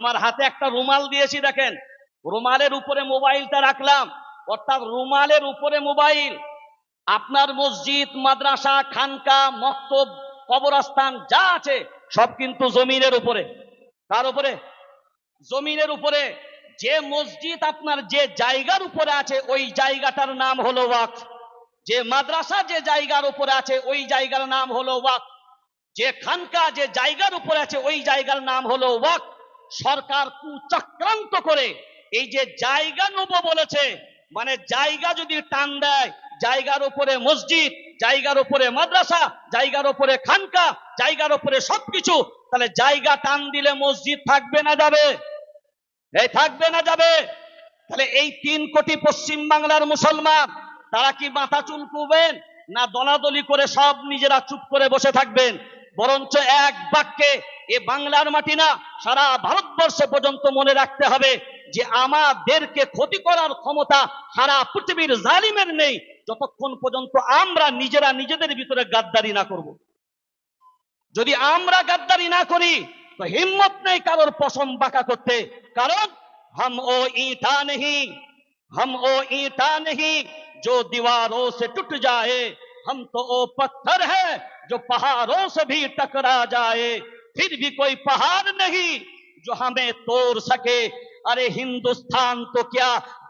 আমার হাতে একটা রুমাল দিয়েছি দেখেন। রুমালের উপরে মোবাইলটা রাখলাম। অর্থাৎ রুমালের উপরে মোবাইল। আপনার মসজিদ, মাদ্রাসা, খানকা, মক্তব, কবরস্থান যা আছে, সব কিন্তু জমিনের উপরে। তার উপরে? জমিনের উপরে। যে মসজিদ আপনার যে জায়গার উপরে আছে, ওই জায়গাটার নাম হলো ওয়াক। যে মাদ্রাসা যে জায়গার উপরে আছে, ওই জায়গার নাম হলো ওয়াক। যে খানকা যে জায়গার উপরে আছে, ওই জায়গার নাম হলো ওয়াক। সরকার কুচক্রান্ত করে এই যে জায়গা নেব বলেছে মানে জায়গা যদি টান দেয়, জায়গার উপরে মসজিদ, জায়গার উপরে মাদ্রাসা, জায়গার উপরে খানকা, জায়গার উপরে সবকিছু, তাহলে জায়গা টান দিলে মসজিদ থাকবে না যাবে। এই থাকবে না যাবে। তাহলে এই তিন কোটি পশ্চিম বাংলার মুসলমান, তারা কি মাথা চুলকুবেন না দলাদলি করে সব নিজেরা চুপ করে বসে থাকবেন? বরঞ্চ এক বাক্যে এ বাংলার মাটি না সারা ভারতবর্ষে পর্যন্ত মনে রাখতে হবে যে আমাদেরকে ক্ষতি করার ক্ষমতা সারা পৃথিবীর জালিমের নেই যতক্ষণ পর্যন্ত আমরা নিজেরা নিজেদের ভিতরে গাদ্দারি না করব যদি আমরা গাদ্দারি না করি তো হিম্মত নেই কারোর পশম বাঁকা করতে কারণ हम ओ ईटा नहीं हम ओ ईटा नहीं जो दीवारों से टूट जाए हम तो ओ पत्थर है जो पहाड़ों से भी टकरा जाए फिर भी कोई पहाड़ नहीं जो हमें तोड़ सके अरे हिंदुस्तान तो क्या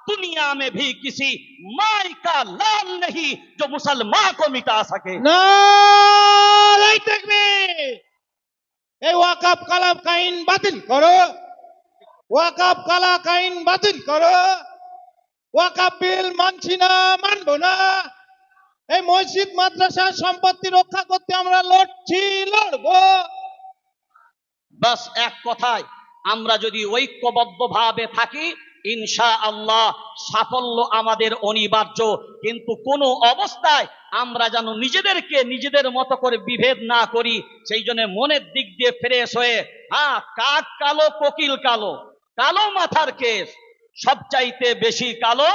दुनिया में भी किसी माई का लाल नहीं जो मुसलमान को मिटा सके নারাই তাকবীর এই ওয়াকাব কালাম কাইন বাতিল করো ওয়াকাব কালা কাইন বাতিল করো ওয়াকাব বিল মানছি না মানবো না এই মসজিদ মাদ্রাসা সম্পত্তি রক্ষা করতে আমরা লড়ছি লড়বো বাস এক কথায়, আমরা যদি ঐক্যবদ্ধ ভাবে থাকি ইনশা আল্লাহ সাফল্য আমাদের অনিবার্য। কিন্তু কোনো অবস্থায় আমরা যেন নিজেদেরকে নিজেদের মতো করে বিভেদ না করি, সেই জন্য মনের দিক দিয়ে ফ্রেশ হয়ে হ্যাঁ কাক কালো, কোকিল কালো কালো মাথার কেশ, সবচাইতে বেশি কালো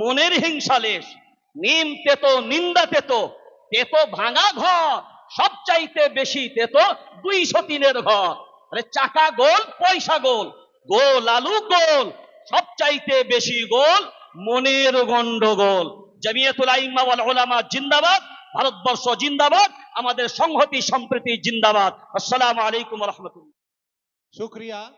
মনের হিংসালেশ নিম তেতো, নিন্দা তেতো তেতো ভাঙা ঘর, সবচাইতে বেশি তেতো দুইশো তিনের ঘর। আরে চাকা গোল, পয়সা গোল। গোল আলু, গোল। সবচাইতে বেশি গোল মনের গন্ডগোল। জামিয়াতুল আইম্মা ওয়াল উলামা জিন্দাবাদ, ভারতবর্ষ জিন্দাবাদ, আমাদের সংহতি সম্প্রীতি জিন্দাবাদ। আসসালামু আলাইকুম রহমতুল্লাহ। শুক্রিয়া।